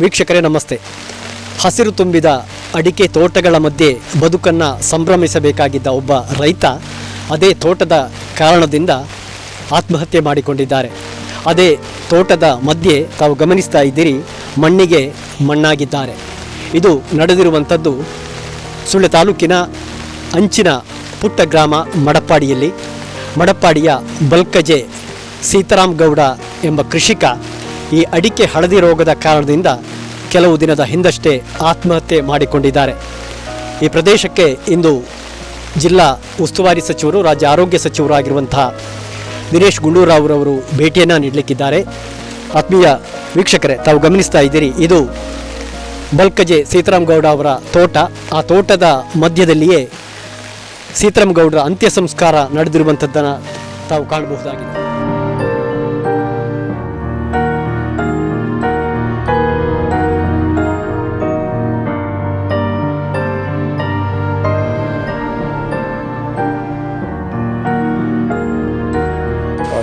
ವೀಕ್ಷಕರೇ ನಮಸ್ತೆ. ಹಸಿರು ತುಂಬಿದ ಅಡಿಕೆ ತೋಟಗಳ ಮಧ್ಯೆ ಬದುಕನ್ನು ಸಂಭ್ರಮಿಸಬೇಕಾಗಿದ್ದ ಒಬ್ಬ ರೈತ ಅದೇ ತೋಟದ ಕಾರಣದಿಂದ ಆತ್ಮಹತ್ಯೆ ಮಾಡಿಕೊಂಡಿದ್ದಾರೆ. ಅದೇ ತೋಟದ ಮಧ್ಯೆ ತಾವು ಗಮನಿಸ್ತಾ ಇದ್ದೀರಿ, ಮಣ್ಣಿಗೆ ಮಣ್ಣಾಗಿದ್ದಾರೆ. ಇದು ನಡೆದಿರುವಂಥದ್ದು ಸುಳ್ಯ ತಾಲೂಕಿನ ಅಂಚಿನ ಪುಟ್ಟ ಗ್ರಾಮ ಮಡಪ್ಪಾಡಿಯಲ್ಲಿ. ಮಡಪ್ಪಾಡಿಯ ಬಲ್ಕಜೆ ಸೀತಾರಾಮ್ ಗೌಡ ಎಂಬ ಕೃಷಿಕ ಈ ಅಡಿಕೆ ಹಳದಿ ರೋಗದ ಕಾರಣದಿಂದ ಕೆಲವು ದಿನದ ಹಿಂದಷ್ಟೇ ಆತ್ಮಹತ್ಯೆ ಮಾಡಿಕೊಂಡಿದ್ದಾರೆ. ಈ ಪ್ರದೇಶಕ್ಕೆ ಇಂದು ಜಿಲ್ಲಾ ಉಸ್ತುವಾರಿ ಸಚಿವರು, ರಾಜ್ಯ ಆರೋಗ್ಯ ಸಚಿವರು ಆಗಿರುವಂತಹ ದಿನೇಶ್ ಗುಂಡೂರಾವ್ರವರು ಭೇಟಿಯನ್ನು ನೀಡಲಿಕ್ಕಿದ್ದಾರೆ. ಆತ್ಮೀಯ ವೀಕ್ಷಕರೇ, ತಾವು ಗಮನಿಸ್ತಾ ಇದ್ದೀರಿ, ಇದು ಬಲ್ಕಜೆ ಸೀತಾರಾಮಗೌಡ ಅವರ ತೋಟ. ಆ ತೋಟದ ಮಧ್ಯದಲ್ಲಿಯೇ ಸೀತಾರಾಮ್ ಗೌಡರ ಅಂತ್ಯ ಸಂಸ್ಕಾರ ನಡೆದಿರುವಂಥದ್ದನ್ನು ತಾವು ಕಾಣಬಹುದಾಗಿದೆ.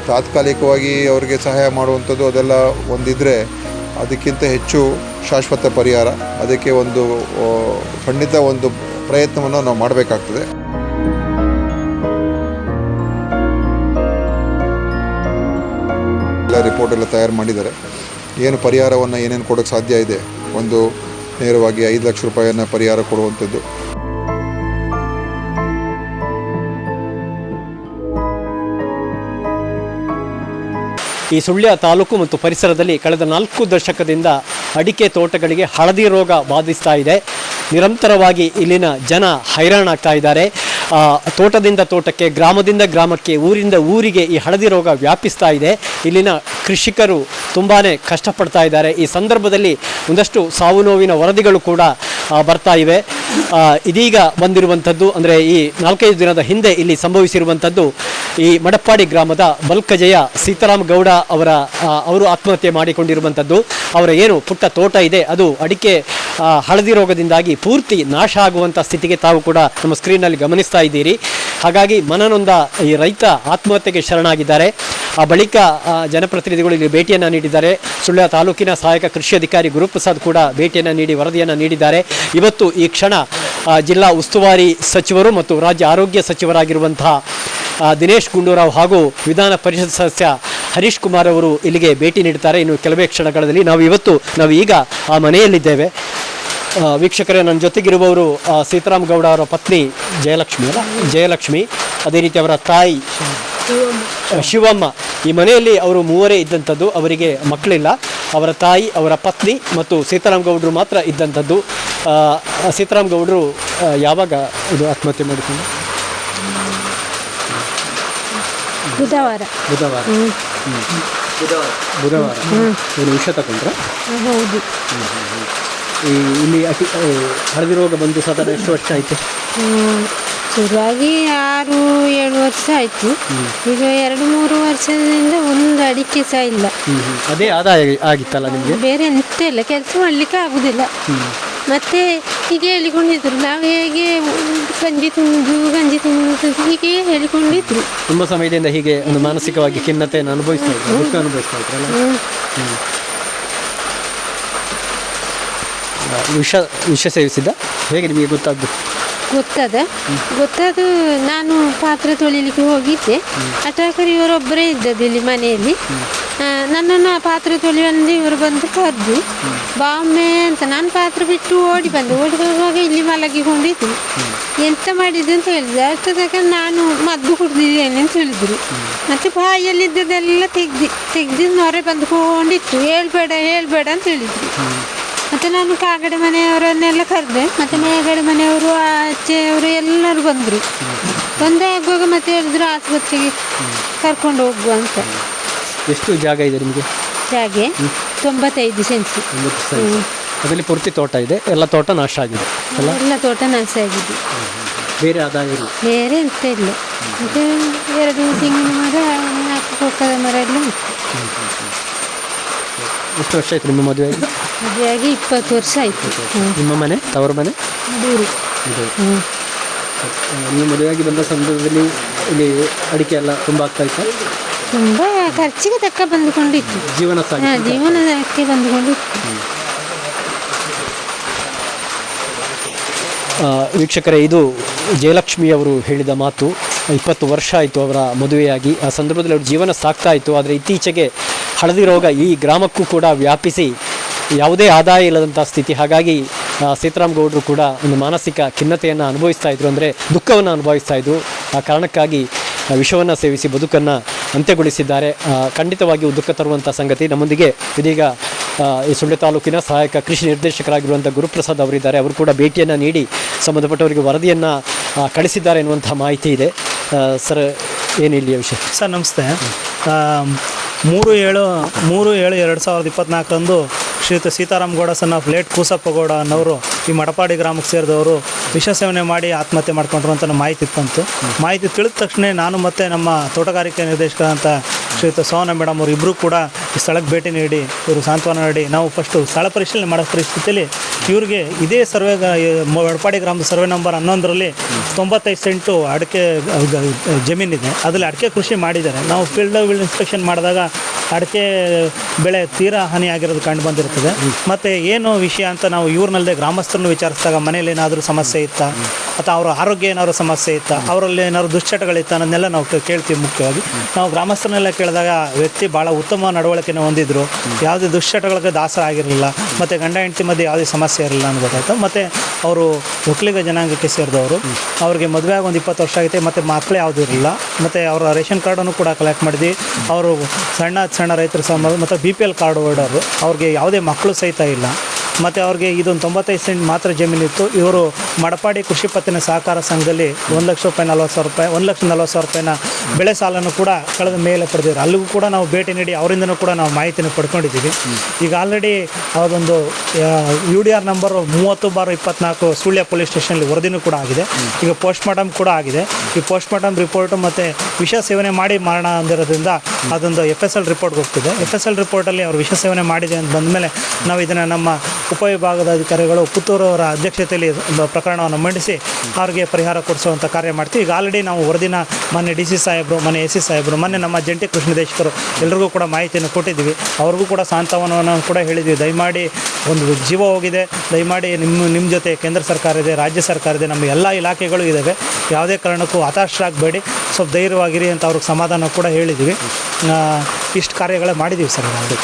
ತಾತ್ಕಾಲಿಕವಾಗಿ ಅವರಿಗೆ ಸಹಾಯ ಮಾಡುವಂಥದ್ದು ಅದೆಲ್ಲ ಒಂದಿದ್ದರೆ ಅದಕ್ಕಿಂತ ಹೆಚ್ಚು ಶಾಶ್ವತ ಪರಿಹಾರ. ಅದಕ್ಕೆ ಒಂದು ಖಂಡಿತ ಒಂದು ಪ್ರಯತ್ನವನ್ನು ನಾವು ಮಾಡಬೇಕಾಗ್ತದೆ. ಎಲ್ಲ ರಿಪೋರ್ಟ್ ಎಲ್ಲ ತಯಾರು ಮಾಡಿದ್ದಾರೆ. ಏನು ಪರಿಹಾರವನ್ನು ಏನೇನು ಕೊಡೋಕ್ಕೆ ಸಾಧ್ಯ ಇದೆ? ಒಂದು ನೇರವಾಗಿ ಐದು ಲಕ್ಷ ರೂಪಾಯಿಯನ್ನು ಪರಿಹಾರ ಕೊಡುವಂಥದ್ದು. ಈ ಸುಳ್ಯ ತಾಲೂಕು ಮತ್ತು ಪರಿಸರದಲ್ಲಿ ಕಳೆದ ನಾಲ್ಕು ದಶಕದಿಂದ ಅಡಿಕೆ ತೋಟಗಳಿಗೆ ಹಳದಿ ರೋಗ ಬಾಧಿಸ್ತಾ ಇದೆ. ನಿರಂತರವಾಗಿ ಇಲ್ಲಿನ ಜನ ಹೈರಾಣಾಗ್ತಾ ಇದ್ದಾರೆ. ತೋಟದಿಂದ ತೋಟಕ್ಕೆ, ಗ್ರಾಮದಿಂದ ಗ್ರಾಮಕ್ಕೆ, ಊರಿಂದ ಊರಿಗೆ ಈ ಹಳದಿ ರೋಗ ವ್ಯಾಪಿಸ್ತಾ ಇದೆ. ಇಲ್ಲಿನ ಕೃಷಿಕರು ತುಂಬಾ ಕಷ್ಟಪಡ್ತಾ ಇದ್ದಾರೆ. ಈ ಸಂದರ್ಭದಲ್ಲಿ ಒಂದಷ್ಟು ಸಾವು ನೋವಿನ ವರದಿಗಳು ಕೂಡ ಬರ್ತಾ ಇವೆ. ಇದೀಗ ಬಂದಿರುವಂಥದ್ದು ಅಂದರೆ ಈ ನಾಲ್ಕೈದು ದಿನದ ಹಿಂದೆ ಇಲ್ಲಿ ಸಂಭವಿಸಿರುವಂಥದ್ದು ಈ ಮಡಪ್ಪಾಡಿ ಗ್ರಾಮದ ಬಲ್ಕಜಯ ಸೀತಾರಾಮ್ ಗೌಡ ಅವರ ಅವರು ಆತ್ಮಹತ್ಯೆ ಮಾಡಿಕೊಂಡಿರುವಂಥದ್ದು. ಅವರ ಏನು ಪುಟ್ಟ ತೋಟ ಇದೆ, ಅದು ಅಡಿಕೆ ಹಳದಿ ರೋಗದಿಂದಾಗಿ ಪೂರ್ತಿ ನಾಶ ಆಗುವಂಥ ಸ್ಥಿತಿಗೆ ತಾವು ಕೂಡ ನಮ್ಮ ಸ್ಕ್ರೀನಲ್ಲಿ ಗಮನಿಸ್ತಾ ಇದ್ದೀರಿ. ಹಾಗಾಗಿ ಮನನೊಂದ ಈ ರೈತ ಆತ್ಮಹತ್ಯೆಗೆ ಶರಣಾಗಿದ್ದಾರೆ. ಆ ಬಳಿಕ ಜನಪ್ರತಿನಿಧಿಗಳು ಇಲ್ಲಿ ಭೇಟಿಯನ್ನು ನೀಡಿದ್ದಾರೆ. ಸುಳ್ಯ ತಾಲೂಕಿನ ಸಹಾಯಕ ಕೃಷಿ ಅಧಿಕಾರಿ ಗುರುಪ್ರಸಾದ್ ಕೂಡ ಭೇಟಿಯನ್ನು ನೀಡಿ ವರದಿಯನ್ನು ನೀಡಿದ್ದಾರೆ. ಇವತ್ತು ಈ ಕ್ಷಣ ಜಿಲ್ಲಾ ಉಸ್ತುವಾರಿ ಸಚಿವರು ಮತ್ತು ರಾಜ್ಯ ಆರೋಗ್ಯ ಸಚಿವರಾಗಿರುವಂತಹ ದಿನೇಶ್ ಗುಂಡೂರಾವ್ ಹಾಗೂ ವಿಧಾನ ಪರಿಷತ್ ಸದಸ್ಯ ಹರೀಶ್ ಕುಮಾರ್ ಅವರು ಇಲ್ಲಿಗೆ ಭೇಟಿ ನೀಡುತ್ತಾರೆ. ಇನ್ನು ಕೆಲವೇ ಕ್ಷಣಗಳಲ್ಲಿ ನಾವು ಇವತ್ತು, ನಾವು ಈಗ ಆ ಮನೆಯಲ್ಲಿದ್ದೇವೆ. ವೀಕ್ಷಕರೇ ನನ್ನ ಜೊತೆಗಿರುವವರು ಸೀತಾರಾಮ್ ಗೌಡ ಅವರ ಪತ್ನಿ ಜಯಲಕ್ಷ್ಮಿ ಅಲ್ಲ? ಜಯಲಕ್ಷ್ಮಿ ಅದೇ ರೀತಿ ಅವರ ತಾಯಿ ಶಿವಮ್ಮ. ಈ ಮನೆಯಲ್ಲಿ ಅವರು ಮೂವರೇ ಇದ್ದಂಥದ್ದು ಅವರಿಗೆ ಮಕ್ಕಳಿಲ್ಲ. ಅವರ ತಾಯಿ ಅವರ ಪತ್ನಿ ಮತ್ತು ಸೀತಾರಾಮ್ ಗೌಡರು ಮಾತ್ರ ಇದ್ದಂಥದ್ದು. ಸೀತಾರಾಮ್ ಗೌಡರು ಯಾವಾಗ ಇದು ಆತ್ಮಹತ್ಯೆ ಮಾಡಿಕೊಂಡು ಬುಧವಾರ. ಬುಧವಾರ. ಬುಧವಾರ. ಬುಧವಾರ ವಿಷ ತಗೊಂಡ್ರೆ? ಹೌದು. ಈ ಇಲ್ಲಿ ಅತಿ ಹಳದಿ ರೋಗ ಬಂದು ಸಾಧಾರಣ ಎಷ್ಟು ವರ್ಷ ಆಯಿತು. ಶುರುವಾಗಿ ಆರು ಏಳು ವರ್ಷ ಆಯಿತು. ಈಗ ಎರಡು ಮೂರು ವರ್ಷದಿಂದ ಒಂದು ಅಡಿಕೆ ಸಹ ಇಲ್ಲ. ಅದೇ ಆದಾಯ ಆಗಿತ್ತಲ್ಲ ನಿಮಗೆ? ಬೇರೆ ಎಂತ ಇಲ್ಲ ಕೆಲಸ ಮಾಡಲಿಕ್ಕೆ ಆಗುದಿಲ್ಲ. ಮತ್ತೆ ಹೀಗೆ ಹೇಳಿಕೊಂಡಿದ್ರು. ನಾವು ಹೇಗೆ ಗಂಜಿ ತಿನ್ನುದು ಗಂಜಿ ತಿನ್ನುದು ಹೀಗೆ ಹೇಳಿಕೊಂಡಿದ್ರು. ತುಂಬ ಸಮಯದಿಂದ ಹೀಗೆ ಒಂದು ಮಾನಸಿಕವಾಗಿ ಖಿನ್ನತೆಯನ್ನು ಅನುಭವಿಸ್ತಾ ಇದ್ರು ದುಃಖ ಅನುಭವಿಸ್ತಾ ಇದ್ರಲ್ಲ ಹ್ಮ್. ಆ, ವಿಷ ವಿಷ ಸೇವಿಸಿದ್ದ? ಹೇಗೆ ನಿಮಗೆ ಗೊತ್ತಾದ್ದು? ಗೊತ್ತದ? ಗೊತ್ತಾದ ನಾನು ಪಾತ್ರೆ ತೊಳಿಲಿಕ್ಕೆ ಹೋಗಿದ್ದೆ. ಅಟಾಕರಿ ಇವರೊಬ್ಬರೇ ಇದ್ದದ್ದು ಇಲ್ಲಿ ಮನೆಯಲ್ಲಿ. ಆ, ನನ್ನನ್ನು ಆ ಪಾತ್ರೆ ತೊಳೆಯುವಂದು ಇವರು ಬಂದು ಕರೆದು ಬಾಂಬೆ ಅಂತ ನಾನು ಪಾತ್ರೆ ಬಿಟ್ಟು ಓಡಿ ಬಂದೆ. ಓಡಿ ಬರುವಾಗ ಇಲ್ಲಿ ಮಲಗಿಕೊಂಡಿದ್ದು ಎಂತ ಮಾಡಿದ್ದು ಅಂತ ಹೇಳಿದೆ ತಕ್ಕ ನಾನು ಮದ್ದು ಕುಡ್ದಿದ್ದೇನೆ ಅಂತ ಹೇಳಿದ್ರು. ಮತ್ತೆ ಬಾಯಲ್ಲಿದ್ದದೆಲ್ಲ ತೆಗ್ದು ತೆಗ್ದು ನೊರೆ ಬಂದುಕೊಂಡಿತ್ತು ಹೇಳ್ಬೇಡ ಹೇಳ್ಬೇಡ ಅಂತ ಹೇಳಿದ್ರು. ಮತ್ತೆ ನಾನು ಕಾಗಡೆ ಮನೆಯವರನ್ನೆಲ್ಲ ಕರೆದೆ. ಮತ್ತೆ ಮೇಗಡೆ ಮನೆಯವರು ಆಚೆಯವರು ಎಲ್ಲರೂ ಬಂದರು. ಬಂದೇ ಆಗುವಾಗ ಮತ್ತೆ ಹೇಳಿದ್ರು ಆಸ್ಪತ್ರೆಗೆ ಕರ್ಕೊಂಡು ಹೋಗುವ ಅಂತ. ಎಷ್ಟು ಜಾಗ ಇದೆ ನಿಮಗೆ? ಹಾಗೆ ತೊಂಬತ್ತೈದು ಸೆನ್ಸಿ ಅದರಲ್ಲಿ ಪೂರ್ತಿ ತೋಟ ಇದೆ? ಎಲ್ಲ ತೋಟ ನಾಶ ಆಗಿದೆ? ಎಲ್ಲ? ತೋಟ ನಾಶ ಆಗಿದೆ. ಬೇರೆ ಆದಾಯ ಇಲ್ಲ? ಬೇರೆ ಎಂತ ಇಲ್ಲ. ಮತ್ತೆ ಎರಡು ತೆಂಗಿನ ಮರ ನಾಲ್ಕು ಕೊಕ್ಕದ ಮರ ಎಲ್ಲ ಉಂಟು. ಎಷ್ಟು ವರ್ಷ ಆಯ್ತು ನಿಮ್ಮ ಮದುವೆ? ಮದುವೆಯಾಗಿ ಇಪ್ಪತ್ತು ವರ್ಷ ಆಯಿತು. ನಿಮ್ಮ ಮನೆ ತವರ ಮನೆ? ಹ್ಞೂ ನೀವು ಮದುವೆಯಾಗಿ ಬಂದ ಸಂದರ್ಭದಲ್ಲಿ ಇಲ್ಲಿ ಅಡಿಕೆ ಎಲ್ಲ ತುಂಬ ಆಗ್ತಾ ಇತ್ತು? ತುಂಬ ಖರ್ಚಿಗೆ ತಕ್ಕ ಬಂದುಕೊಂಡಿತ್ತು. ಜೀವನ ಜೀವನ ಜೀವನಕ್ಕೆ ಬಂದುಕೊಂಡಿತ್ತು. ವೀಕ್ಷಕರೇ ಇದು ಜಯಲಕ್ಷ್ಮಿ ಅವರು ಹೇಳಿದ ಮಾತು. ಇಪ್ಪತ್ತು ವರ್ಷ ಆಯಿತು ಅವರ ಮದುವೆಯಾಗಿ. ಆ ಸಂದರ್ಭದಲ್ಲಿ ಅವ್ರ ಜೀವನ ಸಾಕ್ತಾ ಇತ್ತು. ಆದರೆ ಇತ್ತೀಚೆಗೆ ಹಳದಿ ರೋಗ ಈ ಗ್ರಾಮಕ್ಕೂ ಕೂಡ ವ್ಯಾಪಿಸಿ ಯಾವುದೇ ಆದಾಯ ಇಲ್ಲದಂಥ ಸ್ಥಿತಿ. ಹಾಗಾಗಿ ಸೀತಾರಾಮ್ ಗೌಡರು ಕೂಡ ಒಂದು ಮಾನಸಿಕ ಖಿನ್ನತೆಯನ್ನು ಅನುಭವಿಸ್ತಾ ಇದ್ರು ಅಂದರೆ ದುಃಖವನ್ನು ಅನುಭವಿಸ್ತಾ ಇದ್ರು. ಆ ಕಾರಣಕ್ಕಾಗಿ ವಿಷವನ್ನು ಸೇವಿಸಿ ಬದುಕನ್ನು ಅಂತ್ಯಗೊಳಿಸಿದ್ದಾರೆ. ಖಂಡಿತವಾಗಿಯೂ ದುಃಖ ತರುವಂಥ ಸಂಗತಿ. ನಮ್ಮೊಂದಿಗೆ ಇದೀಗ ಈ ಸುಳ್ಯ ತಾಲೂಕಿನ ಸಹಾಯಕ ಕೃಷಿ ನಿರ್ದೇಶಕರಾಗಿರುವಂಥ ಗುರುಪ್ರಸಾದ್ ಅವರಿದ್ದಾರೆ ಅವರು ಕೂಡ ಭೇಟಿಯನ್ನು ನೀಡಿ ಸಂಬಂಧಪಟ್ಟವರಿಗೆ ವರದಿಯನ್ನು ಕಳಿಸಿದ್ದಾರೆ ಎನ್ನುವಂಥ ಮಾಹಿತಿ ಇದೆ. ಸರ್ ಏನು ಇಲ್ಲಿಯ ವಿಷಯ? ಸರ್, ನಮಸ್ತೆ. ಮೂರು ಏಳು ಮೂರು ಏಳು ಎರಡು ಸಾವಿರದ ಇಪ್ಪತ್ನಾಲ್ಕರಂದು Shriyut Sitaram Gowda son of late Koosappa Gowda ಅನ್ನೋರು ಈ ಮಡಪಾಡಿ ಗ್ರಾಮಕ್ಕೆ ಸೇರಿದವರು ವಿಷ ಸೇವನೆ ಮಾಡಿ ಆತ್ಮಹತ್ಯೆ ಮಾಡ್ಕೊಂಡ್ರು ಅಂತ ಮಾಹಿತಿ ಬಂತು. ಮಾಹಿತಿ ತಿಳಿದ ತಕ್ಷಣ ನಾನು ಮತ್ತು ನಮ್ಮ ತೋಟಗಾರಿಕೆ ನಿರ್ದೇಶಕರಂತ ಶ್ರೀಯುತ ಸೋನ ಮೇಡಮ್ ಅವರು ಇಬ್ಬರು ಕೂಡ ಈ ಸ್ಥಳಕ್ಕೆ ಭೇಟಿ ನೀಡಿ, ಇವರು ಸಾಂತ್ವನ ನೀಡಿ, ನಾವು ಫಸ್ಟು ಸ್ಥಳ ಪರಿಶೀಲನೆ ಮಾಡೋ ಪರಿಸ್ಥಿತಿಯಲ್ಲಿ ಇವ್ರಿಗೆ ಇದೇ ಸರ್ವೆ ವಡಪಾಡಿ ಗ್ರಾಮದ ಸರ್ವೆ ನಂಬರ್ ಹನ್ನೊಂದರಲ್ಲಿ ತೊಂಬತ್ತೈದು ಸೆಂಟು ಅಡಿಕೆ ಜಮೀನಿದೆ. ಅದರಲ್ಲಿ ಅಡಿಕೆ ಕೃಷಿ ಮಾಡಿದ್ದಾರೆ. ನಾವು ಫೀಲ್ಡ್ ಇನ್ಸ್ಪೆಕ್ಷನ್ ಮಾಡಿದಾಗ ಅಡಿಕೆ ಬೆಳೆ ತೀರಾ ಹಾನಿಯಾಗಿರೋದು ಕಂಡು ಬಂದಿರ್ತದೆ. ಮತ್ತು ಏನು ವಿಷಯ ಅಂತ ನಾವು ಇವ್ರನ್ನಲ್ಲದೆ ಗ್ರಾಮಸ್ಥರನ್ನು ವಿಚಾರಿಸಿದಾಗ ಮನೇಲಿ ಏನಾದರೂ ಸಮಸ್ಯೆ ಇತ್ತಾ? ಅಥವಾ ಅವರ ಆರೋಗ್ಯ ಏನಾದರೂ ಸಮಸ್ಯೆ ಇತ್ತಾ? ಅವರಲ್ಲಿ ಏನಾದ್ರು ದುಶ್ಚಟಗಳಿತ್ತ ಅನ್ನೋದನ್ನೆಲ್ಲ ನಾವು ಕೇಳ್ತೀವಿ ಮುಖ್ಯವಾಗಿ. ನಾವು ಗ್ರಾಮಸ್ಥರನ್ನೆಲ್ಲ ಕೇಳಿದಾಗ ವ್ಯಕ್ತಿ ಭಾಳ ಉತ್ತಮ ನಡವಳಿಕೆನ ಹೊಂದಿದ್ರು, ಯಾವುದೇ ದುಶ್ಚಟಗಳಿಗೆ ದಾಸರಾಗಿರಲಿಲ್ಲ, ಮತ್ತು ಗಂಡ ಹೆಂಡತಿ ಮಧ್ಯೆ ಯಾವುದೇ ಸಮಸ್ಯೆ ಇರಲಿಲ್ಲ ಅಂತ ಗೊತ್ತಾಯ್ತು. ಮತ್ತು ಅವರು ಒಕ್ಕಲಿಗ ಜನಾಂಗಕ್ಕೆ ಸೇರಿದವರು. ಅವ್ರಿಗೆ ಮದುವೆ ಆಗಿ ಒಂದು ಇಪ್ಪತ್ತು ವರ್ಷ ಆಗೈತೆ, ಮತ್ತು ಮಕ್ಕಳು ಯಾವುದೂ ಇರಲಿಲ್ಲ. ಮತ್ತು ಅವರ ರೇಷನ್ ಕಾರ್ಡನ್ನು ಕೂಡ ಕಲೆಕ್ಟ್ ಮಾಡಿದ್ವಿ. ಅವರು ಸಣ್ಣ ಸಣ್ಣ ರೈತರು ಸಹ, ಮತ್ತು B P L card holder ಅವ್ರಿಗೆ ಯಾವುದೇ ಮಕ್ಕಳು ಸಹಿತ ಇಲ್ಲ. ಮತ್ತು ಅವ್ರಿಗೆ ಇದೊಂದು ತೊಂಬತ್ತೈದು ಸೆಂಟ್ ಮಾತ್ರ ಜಮೀನಿತ್ತು. ಇವರು ಮಡಪಾಡಿ ಕೃಷಿ ಪತ್ತಿನ ಸಹಕಾರ ಸಂಘದಲ್ಲಿ ಒಂದು ಲಕ್ಷ ರೂಪಾಯಿ, ನಲ್ವತ್ತು ಸಾವಿರ ರೂಪಾಯಿ, ಒಂದು ಲಕ್ಷ ನಲ್ವತ್ತು ಸಾವಿರ ರೂಪಾಯಿನ ಬೆಳೆ ಸಾಲನ್ನು ಕೂಡ ಕಳೆದ ಮೇಲೆ ಪಡೆದಿದ್ರು ಅಲ್ಲಿಗೂ ಕೂಡ ನಾವು ಭೇಟಿ ನೀಡಿ ಅವರಿಂದನೂ ಕೂಡ ನಾವು ಮಾಹಿತಿನ ಪಡ್ಕೊಂಡಿದ್ದೀವಿ. ಈಗ ಆಲ್ರೆಡಿ ಅದೊಂದು ಯು ಡಿ ಆರ್ ನಂಬರು ಮೂವತ್ತು ಬಾರು ಇಪ್ಪತ್ನಾಲ್ಕು ಸುಳ್ಯ ಪೊಲೀಸ್ ಸ್ಟೇಷನಲ್ಲಿ ವರದಿನೂ ಕೂಡ ಆಗಿದೆ. ಈಗ ಪೋಸ್ಟ್ ಮಾರ್ಟಮ್ ಕೂಡ ಆಗಿದೆ. ಈ ಪೋಸ್ಟ್ ಮಾರ್ಟಮ್ ರಿಪೋರ್ಟು ಮತ್ತು ವಿಷ ಸೇವನೆ ಮಾಡಿ ಮರಣ ಅಂದಿರೋದ್ರಿಂದ ಅದೊಂದು ಎಫ್ ಎಸ್ ಎಲ್ ರಿಪೋರ್ಟ್ ಹೋಗ್ತಿದೆ. ಎಫ್ ಎಸ್ ಎಲ್ ರಿಪೋರ್ಟಲ್ಲಿ ಅವರು ವಿಷ ಸೇವನೆ ಮಾಡಿದೆ ಅಂತ ಬಂದಮೇಲೆ ನಾವು ಇದನ್ನು ನಮ್ಮ ಉಪವಿಭಾಗದ ಅಧಿಕಾರಿಗಳು ಪುತ್ತೂರು ಅವರ ಅಧ್ಯಕ್ಷತೆಯಲ್ಲಿ ಒಂದು ಪ್ರಕರಣವನ್ನು ಮಂಡಿಸಿ ಅವ್ರಿಗೆ ಪರಿಹಾರ ಕೊಡಿಸುವಂಥ ಕಾರ್ಯ ಮಾಡ್ತೀವಿ. ಈಗ ಆಲ್ರೆಡಿ ನಾವು ವರದಿನ ಮೊನ್ನೆ ಡಿ ಸಿ ಸಾಹೇಬರು, ಮೊನ್ನೆ ಎ ಸಿ ಸಾಹೇಬರು, ಮೊನ್ನೆ ನಮ್ಮ ಜಂಟಿ ಕೃಷ್ಣದೇಶಕರು ಎಲ್ರಿಗೂ ಕೂಡ ಮಾಹಿತಿಯನ್ನು ಕೊಟ್ಟಿದ್ದೀವಿ. ಅವ್ರಿಗೂ ಕೂಡ ಸಾಂತ್ವನವನ್ನು ಕೂಡ ಹೇಳಿದ್ವಿ. ದಯಮಾಡಿ ಒಂದು ಜೀವ ಹೋಗಿದೆ. ದಯಮಾಡಿ ನಿಮ್ಮ ನಿಮ್ಮ ಜೊತೆ ಕೇಂದ್ರ ಸರ್ಕಾರ ಇದೆ, ರಾಜ್ಯ ಸರ್ಕಾರ ಇದೆ, ನಮ್ಮ ಎಲ್ಲ ಇಲಾಖೆಗಳು ಇದ್ದಾವೆ ಯಾವುದೇ ಕಾರಣಕ್ಕೂ ಹತಾಶರಾಗಬೇಡಿ. ಸ್ವಲ್ಪ ಧೈರ್ಯವಾಗಿರಿ ಅಂತ ಅವ್ರಿಗೆ ಸಮಾಧಾನ ಕೂಡ ಹೇಳಿದ್ದೀವಿ. ಇಷ್ಟು ಕಾರ್ಯಗಳೇ ಮಾಡಿದ್ದೀವಿ ಸರ್ ನಾವು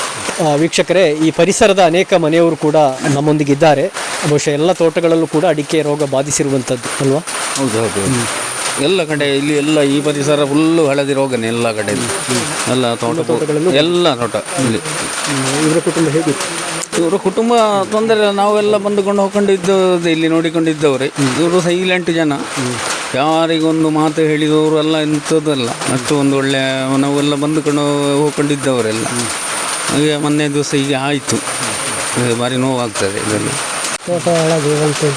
ವೀಕ್ಷಕರೇ ಈ ಪರಿಸರದ ಅನೇಕ ಮನೆಯವರು ಕೂಡ ನಮ್ಮೊಂದಿಗಿದ್ದಾರೆ. ಬಹುಶಃ ಎಲ್ಲ ತೋಟಗಳಲ್ಲೂ ಕೂಡ ಅಡಿಕೆ ರೋಗ ಬಾಧಿಸಿರುವಂಥದ್ದು ಅಲ್ವಾ? ಹೌದು ಹೌದು. ಎಲ್ಲ ಕಡೆ ಇಲ್ಲಿ ಎಲ್ಲ ಈ ಪರಿಸರ ಫುಲ್ಲು ಹಳದಿ ರೋಗನೆ ಎಲ್ಲ ಕಡೆ ಎಲ್ಲ ತೋಟ ಎಲ್ಲ ತೋಟ ಇಲ್ಲಿ. ಇವರ ಕುಟುಂಬ ಹೇಗೆ? ಇವರು ಕುಟುಂಬ ತೊಂದರೆ ಇಲ್ಲ. ನಾವೆಲ್ಲ ಬಂದುಕೊಂಡು ಹೋಗ್ಕೊಂಡಿದ್ದು ಇಲ್ಲಿ ನೋಡಿಕೊಂಡಿದ್ದವರೇ. ಇವರು ಸೈಲೆಂಟ್ ಜನ. ಯಾರಿಗೊಂದು ಮಾತು ಹೇಳಿದವರು ಎಲ್ಲ ಇಂಥದ್ದಲ್ಲ. ಅಷ್ಟು ಒಂದು ಒಳ್ಳೆ ನಾವೆಲ್ಲ ಬಂದುಕೊಂಡು ಹೋಗ್ಕೊಂಡಿದ್ದವರೆಲ್ಲ. ಹಾಗೆ ಮೊನ್ನೆ ದಿವಸ ಹೀಗೆ ಆಯಿತು. ಭಾರಿ ನೋವಾಗ್ತದೆ ಇದರಲ್ಲಿ ತೋಟ ಒಳಗೆ ಉಂಟು.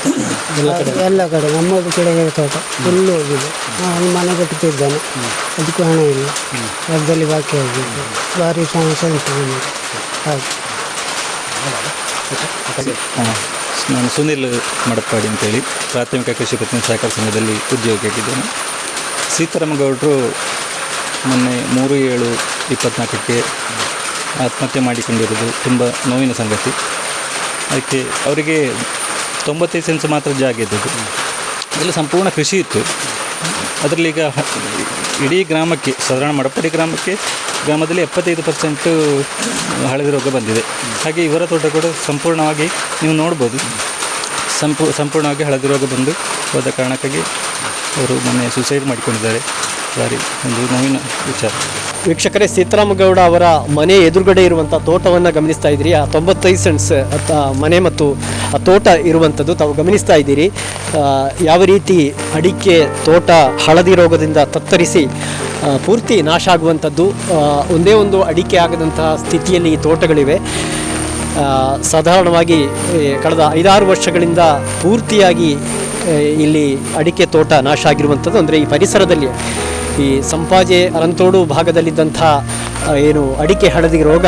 ಎಲ್ಲ ಕಡೆ. ನಮ್ಮದು ಕೆಳಗೆ ತೋಟ. ಫುಲ್ಲು ಹೋಗಿದೆ. ನಾನು ಮನೆ ಕಟ್ಟುತ್ತಿದ್ದೇನೆ ಅದಕ್ಕೂ ಹಣ ಇಲ್ಲ. ಅದರಲ್ಲಿ ಬಾಕಿ ಆಗಿದೆ ಭಾರಿ ಸಮಸ್ಯೆ ಉಂಟು ನಮಗೆ. ಹಾಗೆ. ಹಾಂ ನಾನು ಸುನಿಲ್ ಮಡಪ್ಪಾಡಿ ಅಂತೇಳಿ ಪ್ರಾಥಮಿಕ ಕೃಷಿ ಪತ್ತಿನ ಸಹಕಾರ ಸಂಘದಲ್ಲಿ ಸೀತಾರಾಮ ಸೀತಾರಾಮಗೌಡರು ಮೊನ್ನೆ ಮೂರು ಏಳು ಇಪ್ಪತ್ನಾಲ್ಕಕ್ಕೆ ಆತ್ಮಹತ್ಯೆ ಮಾಡಿಕೊಂಡಿರೋದು ತುಂಬ ನೋವಿನ ಸಂಗತಿ. ಅದಕ್ಕೆ ಅವರಿಗೆ ತೊಂಬತ್ತೈದು ಸೆನ್ಸ್ ಮಾತ್ರ ಜಾಗ ಇದ್ದದ್ದು. ಎಲ್ಲ ಸಂಪೂರ್ಣ ಕೃಷಿ ಇತ್ತು. ಅದರಲ್ಲಿ ಈಗ ಇಡೀ ಗ್ರಾಮಕ್ಕೆ, ಸಾಧಾರಣ ಮಡಪಡಿ ಗ್ರಾಮಕ್ಕೆ ಗ್ರಾಮದಲ್ಲಿ ಎಪ್ಪತ್ತೈದು ಪರ್ಸೆಂಟು ಹಳದಿ ರೋಗ ಬಂದಿದೆ. ಹಾಗೆ ಇವರ ತೋಟ ಕೂಡ ಸಂಪೂರ್ಣವಾಗಿ ನೀವು ನೋಡ್ಬೋದು. ಸಂಪೂ, ಸಂಪೂರ್ಣವಾಗಿ ಹಳದಿ ರೋಗ ಬಂದು ಹೋದ ಕಾರಣಕ್ಕಾಗಿ ಅವರು ಮೊನ್ನೆ ಸುಸೈಡ್ ಮಾಡಿಕೊಂಡಿದ್ದಾರೆ. ಭಾರಿ ಒಂದು ನವೀನ ವಿಚಾರ. ವೀಕ್ಷಕರೇ, ಸೀತಾರಾಮಗೌಡ ಅವರ ಮನೆ ಎದುರುಗಡೆ ಇರುವಂಥ ತೋಟವನ್ನು ಗಮನಿಸ್ತಾ ಇದ್ದೀರಿ. ಆ ತೊಂಬತ್ತೈದು ಸೆಂಟ್ಸ್ ಮನೆ ಮತ್ತು ತೋಟ ಇರುವಂಥದ್ದು ತಾವು ಗಮನಿಸ್ತಾ ಇದ್ದೀರಿ. ಯಾವ ರೀತಿ ಅಡಿಕೆ, ತೋಟ, ಹಳದಿ ರೋಗದಿಂದ ತತ್ತರಿಸಿ ಪೂರ್ತಿ ನಾಶ ಆಗುವಂಥದ್ದು ಒಂದೇ ಒಂದು ಅಡಿಕೆ ಆಗದಂತಹ ಸ್ಥಿತಿಯಲ್ಲಿ ಈ ತೋಟಗಳಿವೆ. ಸಾಧಾರಣವಾಗಿ ಕಳೆದ ಐದಾರು ವರ್ಷಗಳಿಂದ ಪೂರ್ತಿಯಾಗಿ ಇಲ್ಲಿ ಅಡಿಕೆ, ತೋಟ ನಾಶ ಆಗಿರುವಂಥದ್ದು ಅಂದರೆ ಈ ಪರಿಸರದಲ್ಲಿ. ಈ ಸಂಪಾಜೆ ಅರಂತೋಡು ಭಾಗದಲ್ಲಿದ್ದಂಥ ಏನು ಅಡಿಕೆ ಹಳದಿ ರೋಗ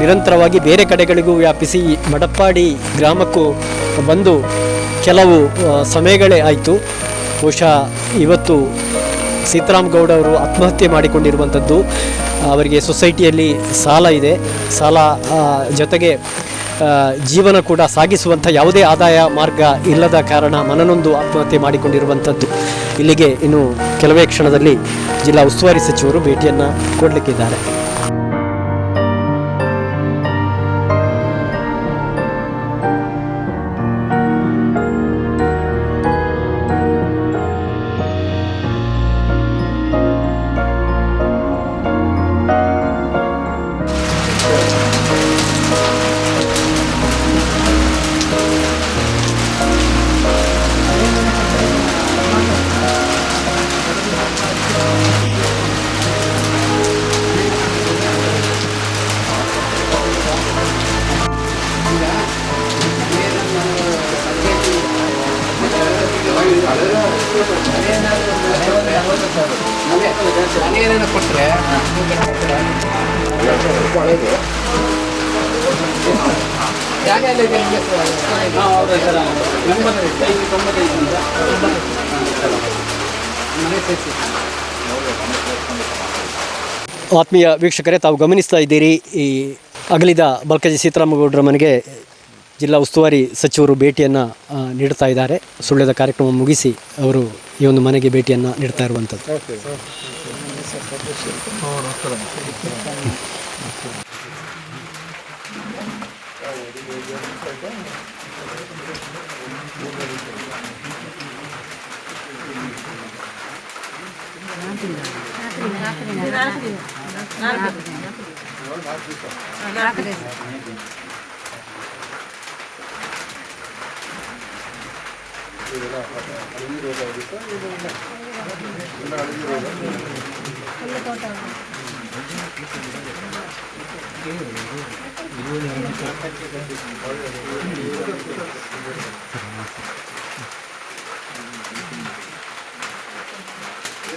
ನಿರಂತರವಾಗಿ ಬೇರೆ ಕಡೆಗಳಿಗೂ ವ್ಯಾಪಿಸಿ ಮಡಪ್ಪಾಡಿ ಗ್ರಾಮಕ್ಕೂ ಬಂದು ಕೆಲವು ಸಮಯಗಳೇ ಆಯಿತು. ಬಹುಶಃ ಇವತ್ತು ಸೀತಾರಾಮ್ ಗೌಡ ಅವರು ಆತ್ಮಹತ್ಯೆ ಮಾಡಿಕೊಂಡಿರುವಂಥದ್ದು. ಅವರಿಗೆ ಸೊಸೈಟಿಯಲ್ಲಿ ಸಾಲ ಇದೆ. ಸಾಲ ಜೊತೆಗೆ ಜೀವನ ಕೂಡ ಸಾಗಿಸುವಂಥ ಯಾವುದೇ ಆದಾಯ, ಮಾರ್ಗ ಇಲ್ಲದ ಕಾರಣ ಮನನೊಂದು ಆತ್ಮಹತ್ಯೆ ಮಾಡಿಕೊಂಡಿರುವಂಥದ್ದು. ಇಲ್ಲಿಗೆ ಇನ್ನು ಕೆಲವೇ ಕ್ಷಣದಲ್ಲಿ ಜಿಲ್ಲಾ ಉಸ್ತುವಾರಿ ಸಚಿವರು ಭೇಟಿಯನ್ನು ಕೊಡಲಿಕ್ಕಿದ್ದಾರೆ. ಆತ್ಮೀಯ ವೀಕ್ಷಕರೇ, ತಾವು ಗಮನಿಸ್ತಾ ಇದ್ದೀರಿ, ಈ ಅಗಲಿದ ಬಲ್ಕಜಿ ಸೀತಾರಾಮಗೌಡರ ಮನೆಗೆ ಜಿಲ್ಲಾ ಉಸ್ತುವಾರಿ ಸಚಿವರು ಭೇಟಿಯನ್ನು ನೀಡ್ತಾ ಇದ್ದಾರೆ. ಸುಳ್ಯದ ಕಾರ್ಯಕ್ರಮ ಮುಗಿಸಿ ಅವರು ಈ ಒಂದು ಮನೆಗೆ ಭೇಟಿಯನ್ನು ನೀಡ್ತಾ ಇರುವಂಥದ್ದು నాకు తెలుసు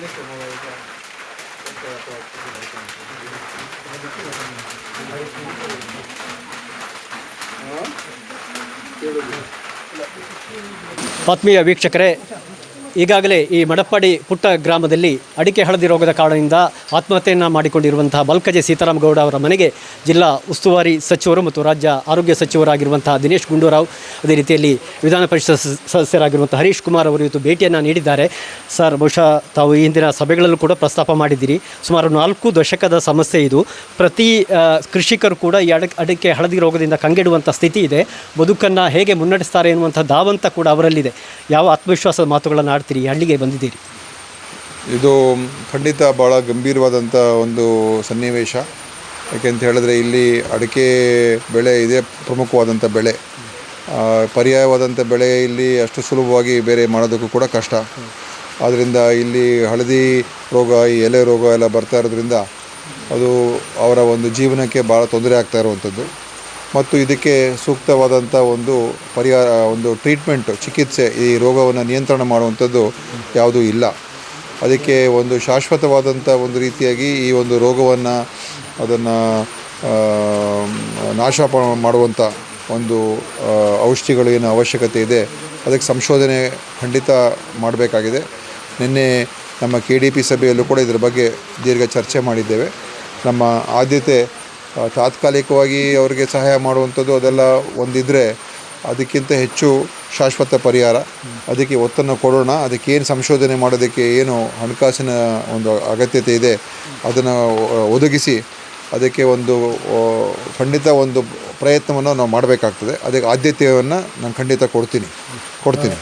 Thank you. ಆತ್ಮೀಯ ವೀಕ್ಷಕರೇ ಈಗಾಗಲೇ ಈ ಮಡಪ್ಪಾಡಿ ಪುಟ್ಟ ಗ್ರಾಮದಲ್ಲಿ ಅಡಿಕೆ ಹಳದಿ ರೋಗದ ಕಾರಣದಿಂದ ಆತ್ಮಹತ್ಯೆಯನ್ನು ಮಾಡಿಕೊಂಡಿರುವಂತಹ ಬಲ್ಕಜೆ ಸೀತಾರಾಮಗೌಡ ಅವರ ಮನೆಗೆ ಜಿಲ್ಲಾ ಉಸ್ತುವಾರಿ ಸಚಿವರು ಮತ್ತು ರಾಜ್ಯ ಆರೋಗ್ಯ ಸಚಿವರಾಗಿರುವಂತಹ ದಿನೇಶ್ ಗುಂಡೂರಾವ್, ಅದೇ ರೀತಿಯಲ್ಲಿ ವಿಧಾನ ಪರಿಷತ್ ಸದಸ್ಯರಾಗಿರುವಂತಹ ಹರೀಶ್ ಕುಮಾರ್ ಅವರು ಇವತ್ತು ಭೇಟಿಯನ್ನು ನೀಡಿದ್ದಾರೆ. ಸರ್, ಬಹುಶಃ ತಾವು ಈ ಹಿಂದಿನ ಸಭೆಗಳಲ್ಲೂ ಕೂಡ ಪ್ರಸ್ತಾಪ ಮಾಡಿದ್ದೀರಿ. ಸುಮಾರು ನಾಲ್ಕು ದಶಕದ ಸಮಸ್ಯೆ ಇದು. ಪ್ರತಿ ಕೃಷಿಕರು ಕೂಡ ಈ ಅಡ ಅಡಿಕೆ ಹಳದಿ ರೋಗದಿಂದ ಕಂಗೆಡುವಂಥ ಸ್ಥಿತಿ ಇದೆ. ಬದುಕನ್ನು ಹೇಗೆ ಮುನ್ನಡೆಸ್ತಾರೆ ಎನ್ನುವಂಥ ಧಾವಂತ ಕೂಡ ಅವರಲ್ಲಿದೆ. ಯಾವ ಆತ್ಮವಿಶ್ವಾಸದ ಮಾತುಗಳನ್ನು ಆಡ್ತೀರಿ ಈ ಹಳ್ಳಿಗೆ ಬಂದಿದ್ದೀರಿ. ಇದು ಖಂಡಿತ ಭಾಳ ಗಂಭೀರವಾದಂಥ ಒಂದು ಸನ್ನಿವೇಶ. ಯಾಕೆಂತ ಹೇಳಿದ್ರೆ ಇಲ್ಲಿ ಅಡಿಕೆ ಬೆಳೆ ಇದೇ ಪ್ರಮುಖವಾದಂಥ ಬೆಳೆ. ಪರ್ಯಾಯವಾದಂಥ ಬೆಳೆ ಇಲ್ಲಿ ಅಷ್ಟು ಸುಲಭವಾಗಿ ಬೇರೆ ಮಾಡೋದಕ್ಕೂ ಕೂಡ ಕಷ್ಟ. ಆದ್ದರಿಂದ ಇಲ್ಲಿ ಹಳದಿ ರೋಗ, ಈ ಎಲೆ ರೋಗ ಎಲ್ಲ ಬರ್ತಾ ಇರೋದ್ರಿಂದ ಅದು ಅವರ ಒಂದು ಜೀವನಕ್ಕೆ ಭಾಳ ತೊಂದರೆ ಆಗ್ತಾ ಇರುವಂಥದ್ದು ಮತ್ತು ಇದಕ್ಕೆ ಸೂಕ್ತವಾದಂಥ ಒಂದು ಪರಿಹಾರ, ಒಂದು ಟ್ರೀಟ್ಮೆಂಟ್ ಚಿಕಿತ್ಸೆ ಈ ರೋಗವನ್ನು ನಿಯಂತ್ರಣ ಮಾಡುವಂಥದ್ದು ಯಾವುದೂ ಇಲ್ಲ. ಅದಕ್ಕೆ ಒಂದು ಶಾಶ್ವತವಾದಂಥ ಒಂದು ರೀತಿಯಾಗಿ ಈ ಒಂದು ರೋಗವನ್ನು ಅದನ್ನು ನಾಶ ಮಾಡುವಂಥ ಒಂದು ಔಷಧಿಗಳೇನು ಅವಶ್ಯಕತೆ ಇದೆ, ಅದಕ್ಕೆ ಸಂಶೋಧನೆ ಖಂಡಿತ ಮಾಡಬೇಕಾಗಿದೆ. ನಿನ್ನೆ ನಮ್ಮ ಕೆ ಡಿ ಪಿ ಸಭೆಯಲ್ಲೂ ಕೂಡ ಇದರ ಬಗ್ಗೆ ದೀರ್ಘ ಚರ್ಚೆ ಮಾಡಿದ್ದೇವೆ. ನಮ್ಮ ಆದ್ಯತೆ ತಾತ್ಕಾಲಿಕವಾಗಿ ಅವರಿಗೆ ಸಹಾಯ ಮಾಡುವಂಥದ್ದು ಅದೆಲ್ಲ ಒಂದಿದ್ದರೆ ಅದಕ್ಕಿಂತ ಹೆಚ್ಚು ಶಾಶ್ವತ ಪರಿಹಾರ. ಅದಕ್ಕೆ ಒತ್ತನ್ನು ಕೊಡೋಣ ಅದಕ್ಕೆ ಏನು ಸಂಶೋಧನೆ ಮಾಡೋದಕ್ಕೆ ಏನು ಹಣಕಾಸಿನ ಒಂದು ಅಗತ್ಯತೆ ಇದೆ ಅದನ್ನು ಒದಗಿಸಿ ಅದಕ್ಕೆ ಒಂದು ಖಂಡಿತ ಒಂದು ಪ್ರಯತ್ನವನ್ನು ನಾವು ಮಾಡಬೇಕಾಗ್ತದೆ. ಅದಕ್ಕೆ ಆದ್ಯತೆಯನ್ನು ನಾನು ಖಂಡಿತ ಕೊಡ್ತೀನಿ. ಕೊಡ್ತೀನಿ.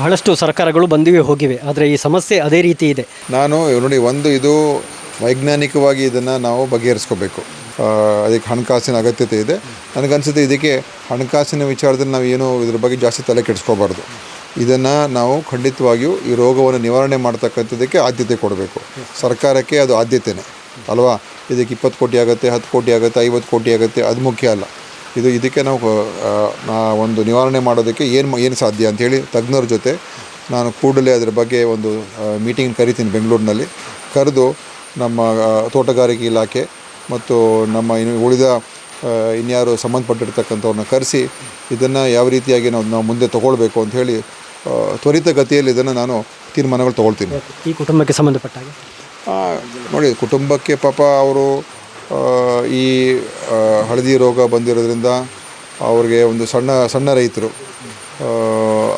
ಬಹಳಷ್ಟು ಸರ್ಕಾರಗಳು ಬಂದಿವೆ ಹೋಗಿವೆ. ಆದರೆ ಈ ಸಮಸ್ಯೆ ಅದೇ ರೀತಿ ಇದೆ. ನಾನು ನೋಡಿ ಒಂದು ಇದು ವೈಜ್ಞಾನಿಕವಾಗಿ ಇದನ್ನು ನಾವು ಬಗೆಹರಿಸ್ಕೋಬೇಕು. ಅದಕ್ಕೆ ಹಣಕಾಸಿನ ಅಗತ್ಯತೆ ಇದೆ. ನನಗನ್ಸುತ್ತೆ ಇದಕ್ಕೆ ಹಣಕಾಸಿನ ವಿಚಾರದಲ್ಲಿ ನಾವು ಏನು ಇದ್ರ ಬಗ್ಗೆ ಜಾಸ್ತಿ ತಲೆ ಕೆಡಿಸ್ಕೋಬಾರ್ದು. ಇದನ್ನು ನಾವು ಖಂಡಿತವಾಗಿಯೂ ಈ ರೋಗವನ್ನು ನಿವಾರಣೆ ಮಾಡ್ತಕ್ಕಂಥದ್ದಕ್ಕೆ ಆದ್ಯತೆ ಕೊಡಬೇಕು. ಸರ್ಕಾರಕ್ಕೆ ಅದು ಆದ್ಯತೆನೇ. ಅಲ್ವಾ? ಇದಕ್ಕೆ ಇಪ್ಪತ್ತು ಕೋಟಿ ಆಗುತ್ತೆ, ಹತ್ತು ಕೋಟಿ ಆಗುತ್ತೆ, ಐವತ್ತು ಕೋಟಿ ಆಗುತ್ತೆ, ಅದು ಮುಖ್ಯ ಅಲ್ಲ. ಇದು ಇದಕ್ಕೆ ನಾವು ಒಂದು ನಿವಾರಣೆ ಮಾಡೋದಕ್ಕೆ ಏನು ಏನು ಸಾಧ್ಯ ಅಂಥೇಳಿ ತಜ್ಞರ ಜೊತೆ ನಾನು ಕೂಡಲೇ ಅದರ ಬಗ್ಗೆ ಒಂದು ಮೀಟಿಂಗ್ ಕರಿತೀನಿ ಬೆಂಗಳೂರಿನಲ್ಲಿ. ಕರೆದು ನಮ್ಮ ತೋಟಗಾರಿಕೆ ಇಲಾಖೆ ಮತ್ತು ನಮ್ಮ ಇನ್ನು ಉಳಿದ ಇನ್ಯಾರು ಸಂಬಂಧಪಟ್ಟಿರ್ತಕ್ಕಂಥವ್ರನ್ನ ಕರೆಸಿ ಇದನ್ನು ಯಾವ ರೀತಿಯಾಗಿ ನಾವು ನಾವು ಮುಂದೆ ತಗೊಳ್ಬೇಕು ಅಂತ ಹೇಳಿ ತ್ವರಿತ ಗತಿಯಲ್ಲಿ ಇದನ್ನು ನಾನು ತೀರ್ಮಾನಗಳು ತೊಗೊಳ್ತೀನಿ. ಈ ಕುಟುಂಬಕ್ಕೆ ಸಂಬಂಧಪಟ್ಟ ನೋಡಿ ಕುಟುಂಬಕ್ಕೆ ಪಾಪ ಅವರು ಈ ಹಳದಿ ರೋಗ ಬಂದಿರೋದ್ರಿಂದ ಅವ್ರಿಗೆ ಒಂದು ಸಣ್ಣ ಸಣ್ಣ ರೈತರು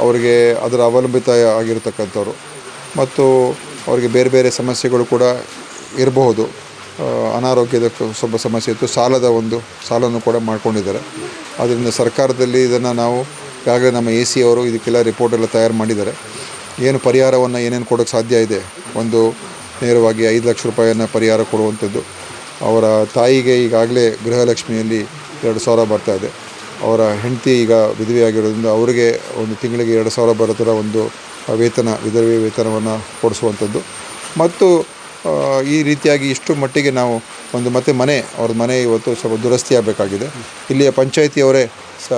ಅವರಿಗೆ ಅದರ ಅವಲಂಬಿತ ಆಗಿರತಕ್ಕಂಥವ್ರು. ಮತ್ತು ಅವರಿಗೆ ಬೇರೆ ಬೇರೆ ಸಮಸ್ಯೆಗಳು ಕೂಡ ಇರಬಹುದು. ಅನಾರೋಗ್ಯದ ಸ್ವಲ್ಪ ಸಮಸ್ಯೆ ಇತ್ತು. ಸಾಲದ ಒಂದು ಸಾಲವನ್ನು ಕೂಡ ಮಾಡ್ಕೊಂಡಿದ್ದಾರೆ. ಆದ್ದರಿಂದ ಸರ್ಕಾರದಲ್ಲಿ ಇದನ್ನು ನಾವು ಈಗಾಗಲೇ ನಮ್ಮ ಎ ಸಿ ಅವರು ಇದಕ್ಕೆಲ್ಲ ರಿಪೋರ್ಟ್ ಎಲ್ಲ ತಯಾರು ಮಾಡಿದ್ದಾರೆ. ಏನು ಪರಿಹಾರವನ್ನು ಏನೇನು ಕೊಡೋಕ್ಕೆ ಸಾಧ್ಯ ಇದೆ? ಒಂದು ನೇರವಾಗಿ ಐದು ಲಕ್ಷ ರೂಪಾಯಿಯನ್ನು ಪರಿಹಾರ ಕೊಡುವಂಥದ್ದು. ಅವರ ತಾಯಿಗೆ ಈಗಾಗಲೇ ಗೃಹಲಕ್ಷ್ಮಿಯಲ್ಲಿ ಎರಡು ಸಾವಿರ ಬರ್ತಾ ಇದೆ. ಅವರ ಹೆಂಡತಿ ಈಗ ವಿಧವೆಯಾಗಿರೋದ್ರಿಂದ ಅವರಿಗೆ ಒಂದು ತಿಂಗಳಿಗೆ ಎರಡು ಸಾವಿರ ಬರೋ ಥರ ಒಂದು ವೇತನ, ವಿಧವೆ ವೇತನವನ್ನು ಕೊಡಿಸುವಂಥದ್ದು. ಮತ್ತು ಈ ರೀತಿಯಾಗಿ ಇಷ್ಟು ಮಟ್ಟಿಗೆ ನಾವು ಒಂದು ಮತ್ತೆ ಮನೆ ಅವ್ರ ಮನೆ ಇವತ್ತು ಸ್ವಲ್ಪ ದುರಸ್ತಿ ಆಗಬೇಕಾಗಿದೆ. ಇಲ್ಲಿಯ ಪಂಚಾಯಿತಿಯವರೇ ಸ,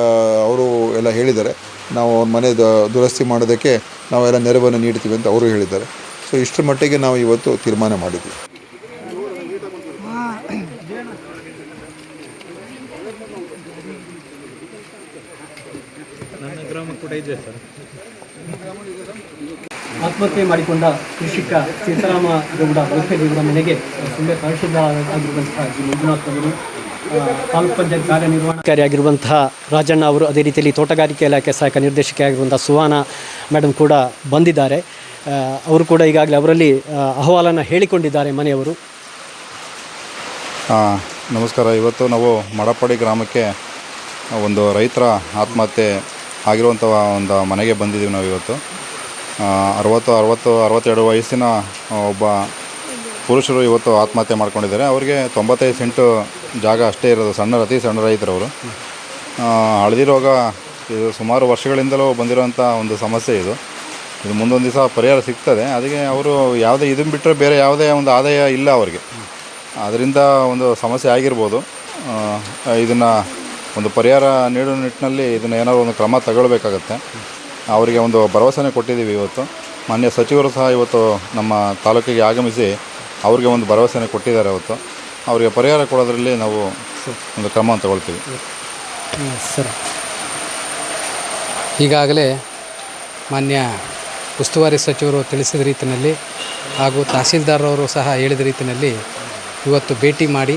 ಅವರು ಎಲ್ಲ ಹೇಳಿದ್ದಾರೆ. ನಾವು ಅವ್ರ ಮನೆ ದುರಸ್ತಿ ಮಾಡೋದಕ್ಕೆ ನಾವೆಲ್ಲ ನೆರವನ್ನು ನೀಡ್ತೀವಿ ಅಂತ ಅವರು ಹೇಳಿದ್ದಾರೆ. ಸೊ ಇಷ್ಟರ ಮಟ್ಟಿಗೆ ನಾವು ಇವತ್ತು ತೀರ್ಮಾನ ಮಾಡಿದ್ವಿ. ಆತ್ಮಹತ್ಯೆ ಮಾಡಿಕೊಂಡ ಕೃಷಿಕ ಸೀತಾರಾಮ ಗೌಡ ಗೌಡ ಮನೆಗೆ ಸುಳ್ಳೆ ಆಗಿರುವಂತಹ ಜಿ. ಮಂಜುನಾಥ್ ಅವರು ತಾಲೂಕು ಪಂಚಾಯತ್ ಕಾರ್ಯನಿರ್ವಹಣಾಧಿಕಾರಿ ಆಗಿರುವಂತಹ ರಾಜಣ್ಣ ಅವರು, ಅದೇ ರೀತಿಯಲ್ಲಿ ತೋಟಗಾರಿಕೆ ಇಲಾಖೆ ಸಹಾಯಕ ನಿರ್ದೇಶಕಿ ಆಗಿರುವಂತಹ ಸುವಾನ ಮೇಡಮ್ ಕೂಡ ಬಂದಿದ್ದಾರೆ. ಅವರು ಕೂಡ ಈಗಾಗಲೇ ಅವರಲ್ಲಿ ಅಹವಾಲನ್ನು ಹೇಳಿಕೊಂಡಿದ್ದಾರೆ ಮನೆಯವರು. ನಮಸ್ಕಾರ. ಇವತ್ತು ನಾವು ಮಡಪಡಿ ಗ್ರಾಮಕ್ಕೆ ಒಂದು ರೈತರ ಆತ್ಮಹತ್ಯೆ ಆಗಿರುವಂಥ ಒಂದು ಮನೆಗೆ ಬಂದಿದ್ದೀವಿ ನಾವು ಇವತ್ತು ಅರವತ್ತು ಅರವತ್ತು, ಅರವತ್ತೆರಡು ವಯಸ್ಸಿನ ಒಬ್ಬ ಪುರುಷರು ಇವತ್ತು ಆತ್ಮಹತ್ಯೆ ಮಾಡ್ಕೊಂಡಿದ್ದಾರೆ. ಅವರಿಗೆ ತೊಂಬತ್ತೈದು ಸೆಂಟು ಜಾಗ ಅಷ್ಟೇ ಇರೋದು. ಸಣ್ಣ ಅತಿ ಸಣ್ಣ ರೈತರು ಅವರು ಹಳದಿ ರೋಗ ಇದು ಸುಮಾರು ವರ್ಷಗಳಿಂದಲೂ ಬಂದಿರುವಂಥ ಒಂದು ಸಮಸ್ಯೆ ಇದು. ಇದು ಮುಂದೊಂದು ದಿವಸ ಪರಿಹಾರ ಸಿಗ್ತದೆ. ಅದಕ್ಕೆ ಅವರು ಯಾವುದೇ ಇದನ್ನು ಬಿಟ್ಟರೆ ಬೇರೆ ಯಾವುದೇ ಒಂದು ಆದಾಯ ಇಲ್ಲ ಅವರಿಗೆ. ಅದರಿಂದ ಒಂದು ಸಮಸ್ಯೆ ಆಗಿರ್ಬೋದು. ಇದನ್ನು ಒಂದು ಪರಿಹಾರ ನೀಡೋ ನಿಟ್ಟಿನಲ್ಲಿ ಇದನ್ನು ಏನಾದರೂ ಒಂದು ಕ್ರಮ ತಗೊಳ್ಬೇಕಾಗತ್ತೆ. ಅವರಿಗೆ ಒಂದು ಭರವಸೆನೇ ಕೊಟ್ಟಿದ್ದೀವಿ ಇವತ್ತು. ಮಾನ್ಯ ಸಚಿವರು ಸಹ ಇವತ್ತು ನಮ್ಮ ತಾಲೂಕಿಗೆ ಆಗಮಿಸಿ ಅವರಿಗೆ ಒಂದು ಭರವಸೆನೇ ಕೊಟ್ಟಿದ್ದಾರೆ ಇವತ್ತು ಅವರಿಗೆ ಪರಿಹಾರ ಕೊಡೋದ್ರಲ್ಲಿ ನಾವು ಒಂದು ಕ್ರಮ ತಗೊಳ್ತೀವಿ. ಸರ್ ಈಗಾಗಲೇ ಮಾನ್ಯ ಉಸ್ತುವಾರಿ ಸಚಿವರು ತಿಳಿಸಿದ ರೀತಿಯಲ್ಲಿ ಹಾಗೂ ತಹಸೀಲ್ದಾರವರು ಸಹ ಹೇಳಿದ ರೀತಿಯಲ್ಲಿ ಇವತ್ತು ಭೇಟಿ ಮಾಡಿ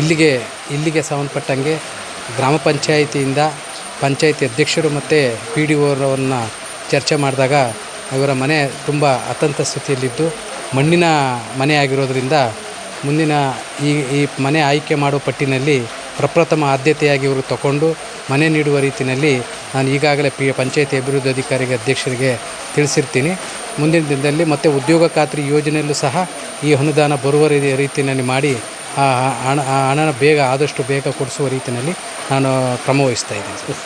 ಇಲ್ಲಿಗೆ ಇಲ್ಲಿಗೆ ಸಂಬಂಧಪಟ್ಟಂಗೆ ಗ್ರಾಮ ಪಂಚಾಯಿತಿಯಿಂದ ಪಂಚಾಯಿತಿ ಅಧ್ಯಕ್ಷರು ಮತ್ತು ಪಿ ಡಿ ಓರವನ್ನು ಚರ್ಚೆ ಮಾಡಿದಾಗ ಇವರ ಮನೆ ತುಂಬ ಅತಂತ ಸ್ಥಿತಿಯಲ್ಲಿದ್ದು, ಮಣ್ಣಿನ ಮನೆ ಆಗಿರೋದರಿಂದ ಮುಂದಿನ ಈ ಈ ಮನೆ ಆಯ್ಕೆ ಮಾಡೋ ಪಟ್ಟಿನಲ್ಲಿ ಪ್ರಪ್ರಥಮ ಆದ್ಯತೆಯಾಗಿ ಇವರು ತಗೊಂಡು ಮನೆ ನೀಡುವ ರೀತಿಯಲ್ಲಿ ನಾನು ಈಗಾಗಲೇ ಪಿ, ಪಂಚಾಯತಿ ಅಭಿವೃದ್ಧಿ ಅಧಿಕಾರಿಗೆ ಅಧ್ಯಕ್ಷರಿಗೆ ತಿಳಿಸಿರ್ತೀನಿ. ಮುಂದಿನ ದಿನದಲ್ಲಿ ಮತ್ತು ಉದ್ಯೋಗ ಖಾತ್ರಿ ಯೋಜನೆಯಲ್ಲೂ ಸಹ ಈ ಅನುದಾನ ಬರುವ ರೀತಿ ರೀತಿಯಲ್ಲಿ ಮಾಡಿ ಆ ಹಣ ಆ ಹಣನ ಬೇಗ ಆದಷ್ಟು ಬೇಗ ಕೊಡಿಸುವ ರೀತಿಯಲ್ಲಿ ನಾನು ಕ್ರಮವಹಿಸ್ತಾ ಇದ್ದೀನಿ ಸರ್.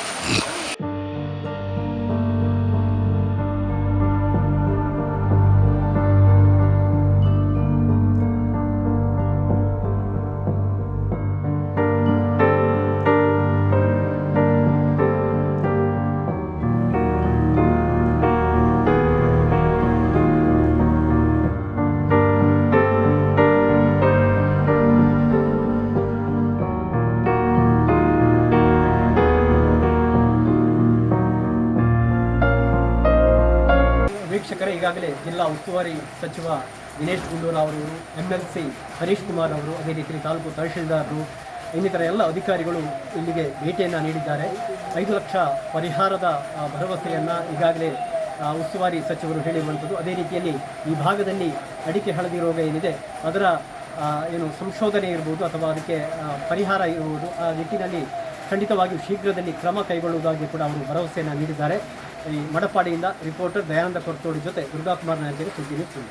ಸಚಿವ ದಿನೇಶ್ ಅವರು M L C Harish Kumar ಅವರು, ಅದೇ ರೀತಿ ತಾಲೂಕು ತಹಶೀಲ್ದಾರರು, ಇನ್ನಿತರ ಎಲ್ಲ ಅಧಿಕಾರಿಗಳು ಇಲ್ಲಿಗೆ ಭೇಟಿಯನ್ನು ನೀಡಿದ್ದಾರೆ. ಐದು ಲಕ್ಷ ಪರಿಹಾರದ ಭರವಸೆಯನ್ನು ಈಗಾಗಲೇ ಉಸ್ತುವಾರಿ ಸಚಿವರು ಹೇಳಿರುವಂಥದ್ದು. ಅದೇ ರೀತಿಯಲ್ಲಿ ಈ ಭಾಗದಲ್ಲಿ ಅಡಿಕೆ ಹಳದಿ ರೋಗ ಏನಿದೆ, ಅದರ ಏನು ಸಂಶೋಧನೆ ಇರ್ಬೋದು ಅಥವಾ ಅದಕ್ಕೆ ಪರಿಹಾರ ಇರುವುದು ಆ ನಿಟ್ಟಿನಲ್ಲಿ ಖಂಡಿತವಾಗಿಯೂ ಶೀಘ್ರದಲ್ಲಿ ಕ್ರಮ ಕೈಗೊಳ್ಳುವುದಾಗಿ ಕೂಡ ಅವರು ಭರವಸೆಯನ್ನು ನೀಡಿದ್ದಾರೆ. ಈ ಮಡಪಾಡಿಯಿಂದ ರಿಪೋರ್ಟರ್ ದಯಾನಂದ ಕೊರ್ತೋಡಿ ಜೊತೆ ದುರ್ಗಾಕುಮಾರ್ ನಾಯಕರು ಸುದ್ದಿ ಸುಳ್ಳು.